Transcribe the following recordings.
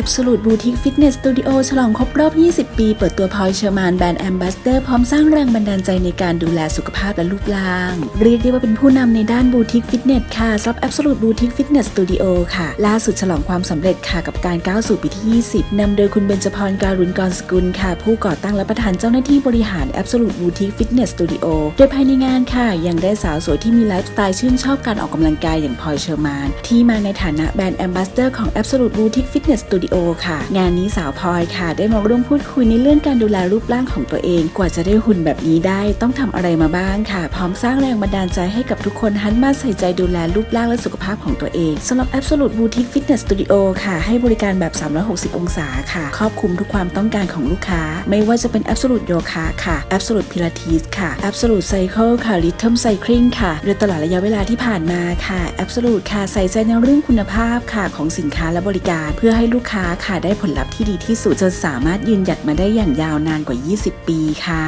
Absolute Boutique Fitness Studio ฉลองครบรอบ 20 ปี เปิดตัวพอยเชอร์มานแบรนด์แอมบาสเดอร์พร้อมสร้างแรงบันดาลใจในการดูแลสุขภาพและรูปร่าง เรียกได้ว่าเป็นผู้นำในด้านบูติกฟิตเนสค่ะสำหรับ Absolute Boutique Fitness Studio ค่ะ ล่าสุดฉลองความสำเร็จค่ะกับการก้าวสู่ปีที่ 20 นำโดยคุณเบญจพรการุณกรสกุลค่ะ ผู้ก่อตั้งและประธานเจ้าหน้าที่บริหาร Absolute Boutique Fitness Studio โดยภายในงานค่ะ ยังได้สาวสวยที่มีไลฟ์สไตล์ชื่นชอบการออกกำลังกายอย่างพอยเชอร์มานที่มาในฐานะแบรนด์แอมบาสเดอร์ของ Absolute Boutique Fitness Studio ค่ะ งานนี้สาวพลอยค่ะ ได้มาร่วมพูดคุยในเรื่องการดูแลรูปร่างของตัวเอง กว่าจะได้หุ่นแบบนี้ได้ต้องทำอะไรมาบ้างค่ะ พร้อมสร้างแรงบันดาลใจให้กับทุกคนหันมาใส่ใจดูแลรูปร่างและสุขภาพของตัวเองสำหรับ Absolute Boutique Fitness Studio ค่ะ ให้บริการแบบ 360 องศาค่ะ ครอบคลุมทุกความต้องการของลูกค้า ไม่ว่าจะเป็น Absolute Yoga ค่ะ Absolute Pilates ค่ะ Absolute Cycle ค่ะ Rhythm Cycling ค่ะโดยตลอดระยะเวลาที่ผ่านมาค่ะ Absolute ค่ะใส่ใจในเรื่องคุณภาพค่ะของสินค้าและบริการ เพื่อให้ลูกค้าค่ะได้ผลลัพธ์ที่ดีที่สุดจนสามารถยืนหยัดมาได้อย่างยาวนานกว่า 20 ปีค่ะ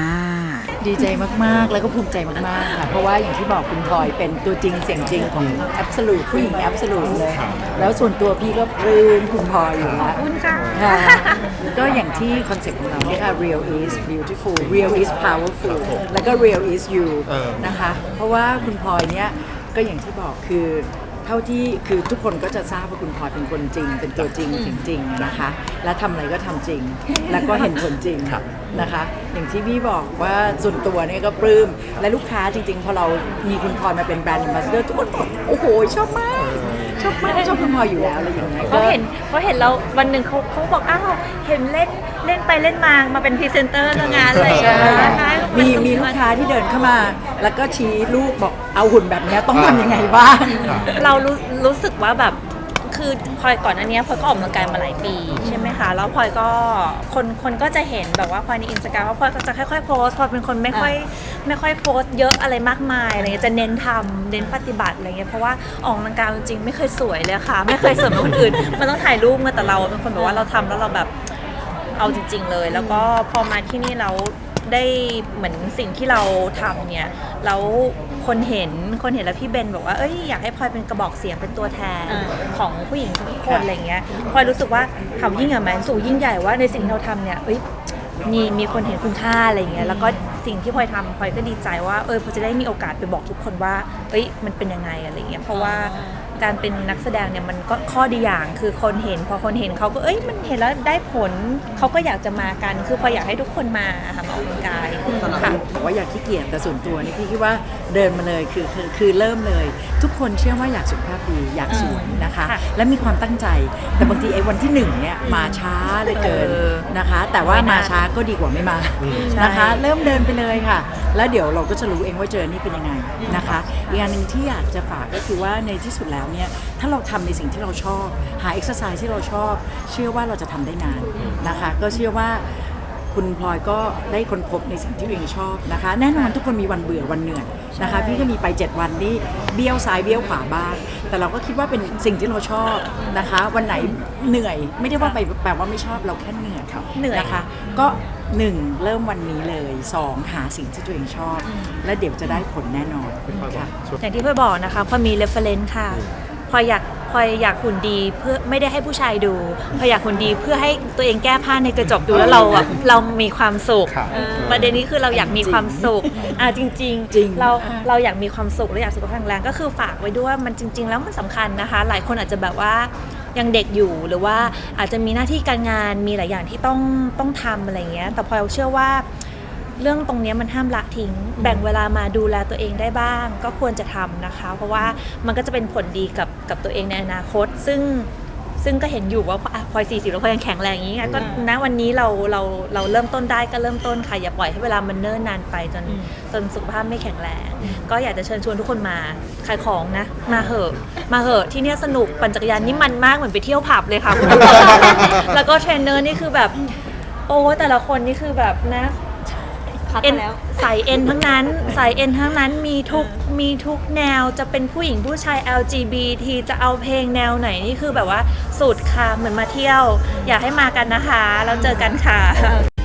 ดีใจมาก ๆ แล้วก็ภูมิใจมาก ๆ ค่ะ เพราะว่าอย่างที่บอกคุณพลอยเป็นตัวจริงเสียงจริงของ Absolute ผู้หญิง Absolute เลย แล้วส่วนตัวพี่ก็ปลื้มคุณพลอยอยู่แล้วคุณค่ะค่ะก็อย่างที่คอนเซ็ปต์ของเราเนี่ยค่ะ real is beautiful real is powerful แล้วก็ real is you เออนะคะ เพราะว่าคุณพลอยเนี่ยก็อย่างที่บอกคือ เท่าที่คือทุกคนก็จะทราบว่าคุณพลอยเป็นคนจริง เป็นตัวจริงจริงๆนะคะ และทำอะไรก็ทำจริง แล้วก็เห็นผลจริงครับ นะคะ อย่างที่พี่บอกว่าส่วนตัวเนี่ยก็ปลื้มและลูกค้าจริง ๆ พอเรามีคุณพลอยมาเป็นแบรนด์ a m b a s s a d o r ทุกคนบอกโอ้โหชอบมากชอบมากชอบคุณพลอยอยู่แล้วอะไรอย่างเงี้ยเขาเห็นเขาเห็นเราวันหนึ่งเขาเขาบอกอ้าวเห็นเล่นเล่นไปเล่นมามาเป็นพรีเซนเตอร์งานอะไรอย่างใช่เงี้ยนะคะมีมีลูกค้าที่เดินเข้ามา แล้วก็ชี้ลูกบอกเอาหุ่นแบบเนี้ยต้องทำยังไงบ้าง เรารู้รู้สึกว่าแบบคือพลอยก่อนอันเนี้ยพลอยก็ออกกำลังกายมาหลายปีใช่ไหมคะแล้วพลอยก็คนคนก็จะเห็นแบบว่าพลอยในอินสตาแกรมว่าพลอยก็จะค่อยๆโพสต์พลอยเป็นคนไม่ค่อยไม่ค่อยโพสต์เยอะอะไรมากมายอะไรเงี้ยจะเน้นทำเน้นปฏิบัติอะไรเงี้ยเพราะว่าออกกำลังกายจริงๆไม่เคยสวยเลยค่ะ ไม่เคยสวยเหมือนคนอื่น มันต้องถ่ายรูปมาแต่เราเป็นคนแบบว่าเราทำแล้วเราแบบ เอาจริง ๆ เลย แล้วก็พอมาที่นี่เรา ได้เหมือนสิ่งที่เราทำเนี่ยแล้วคนเห็นคนเห็นแล้วพี่เบนบอกว่าเอ้ยอยากให้พลอยเป็นกระบอกเสียงเป็นตัวแทนของผู้หญิงทุกคนอะไรเงี้ยพลอยรู้สึกว่าทำยิ่งใหญ่แมนสูงยิ่งใหญ่ว่าในสิ่งที่เราทำเนี่ยเอ้ยมีมีคนเห็นคุณค่าอะไรเงี้ยแล้วก็สิ่งที่พลอยทำพลอยก็ดีใจว่าเออพลอยจะได้มีโอกาสไปบอกทุกคนว่าเอ้ยมันเป็นยังไงอะไรเงี้ยเพราะว่า การเป็นนักแสดงเนี่ยมันก็ข้อดีอย่างคือคนเห็น พอคนเห็นเขาก็เอ้ยมันเห็นแล้วได้ผลเขาก็อยากจะมากัน คือพออยากให้ทุกคนมาค่ะมาออกกำลังกายค่ะบอกว่าอยากขี้เกียจแต่ส่วนตัวนี่พี่คิดว่าเดินมาเลยคือคือคือเริ่มเลย ทุกคนเชื่อว่าอยากสุขภาพดีอยากสวยนะคะ ค่ะและมีความตั้งใจแต่บางทีไอ้วันที่หนึ่งเนี่ยมาช้าเหลยเกินเออนะคะ แต่ว่าไม่นานมาช้าก็ดีกว่าไม่มาใช่ นะคะ เริ่มเดินไปเลยค่ะ แล้วเดี๋ยวเราก็จะรู้เองว่าเจอนี่เป็นยังไงนะคะอีกอันหนึ่งที่อยากจะฝากก็คือว่าในที่สุดแล้วเนี่ยถ้าเราทำในสิ่งที่เราชอบ หาเอ็กซ์ไซส์ที่เราชอบ เชื่อว่าเราจะทำได้นานนะคะ ก็เชื่อว่าคุณพลอยก็ได้ค้นพบในสิ่งที่ตัวเองชอบนะคะ แน่นอนทุกคนมีวันเบื่อวันเหนื่อยนะคะ พี่ก็มีไป 7 วันที่เบี้ยวซ้ายเบี้ยวขวาบ้างแต่เราก็คิดว่าเป็นสิ่งที่เราชอบนะคะ วันไหนเหนื่อยไม่ได้ว่าไปแปลว่าไม่ชอบเราแค่เหนื่อยเหนื่อยนะคะ ก็ หนึ่งเริ่มวันนี้เลยสองหาสิ่งที่ตัวเองชอบ และเดี๋ยวจะได้ผลแน่นอนค่ะ อย่างที่พลอยบอกนะคะพอมี reference ค่ะพลอยอยาก พลอยอยากหุ่นดีเพื่อไม่ได้ให้ผู้ชายดูพลอยอยากหุ่นดีเพื่อให้ตัวเองแก้ผ้าในกระจกดูแล้วเราอะเรามีความสุข ครับประเด็นนี้คือเราอยากมีความสุขอ่าจริงจริง เราเราอยากมีความสุขและอยากสุขภาพแข็งแรงก็คือฝากไว้ด้วยว่ามันจริง ๆ แล้วมันสำคัญนะคะ หลายคนอาจจะแบบว่ายังเด็กอยู่หรือว่าอาจจะมีหน้าที่การงานมีหลายอย่างที่ต้องต้องทำอะไรอย่างเงี้ยแต่พลอยเชื่อว่า เรื่องตรงเนี้ยมันห้ามละทิ้ง แบ่งเวลามาดูแลตัวเองได้บ้าง ก็ควรจะทำนะคะ เพราะว่ามันก็จะเป็นผลดีกับกับตัวเองในอนาคต ซึ่งซึ่งก็เห็นอยู่ว่าอะพลอยสี่สิบแล้วพลอยยังแข็งแรงอย่างนี้ไงก็ณวันนี้เราเราเราเริ่มต้นได้ก็เริ่มต้นค่ะอย่าปล่อยให้เวลามันเนิ่นนานไปจนจนสุขภาพไม่แข็งแรง ก็อยากจะเชิญชวนทุกคนมาขายของนะ มาเหอะมาเหอะที่เนี่ยสนุกปั่นจักรยานนี่มันมากเหมือนไปเที่ยวผับเลยค่ะคุณผู้ชมแล้วก็เทรนเนอร์นี่คือแบบโอ้แต่ละคนนี่คือแบบนะ เอ็นสายเอ็นทั้งนั้นสายเอ็นทั้งนั้นมีทุกมีทุกแนวจะเป็นผู้หญิงผู้ชาย LGBT จะเอาเพลงแนวไหนนี่คือแบบว่าสุดค่ะเหมือนมาเที่ยว อยากให้มากันนะคะ แล้วเจอกันค่ะ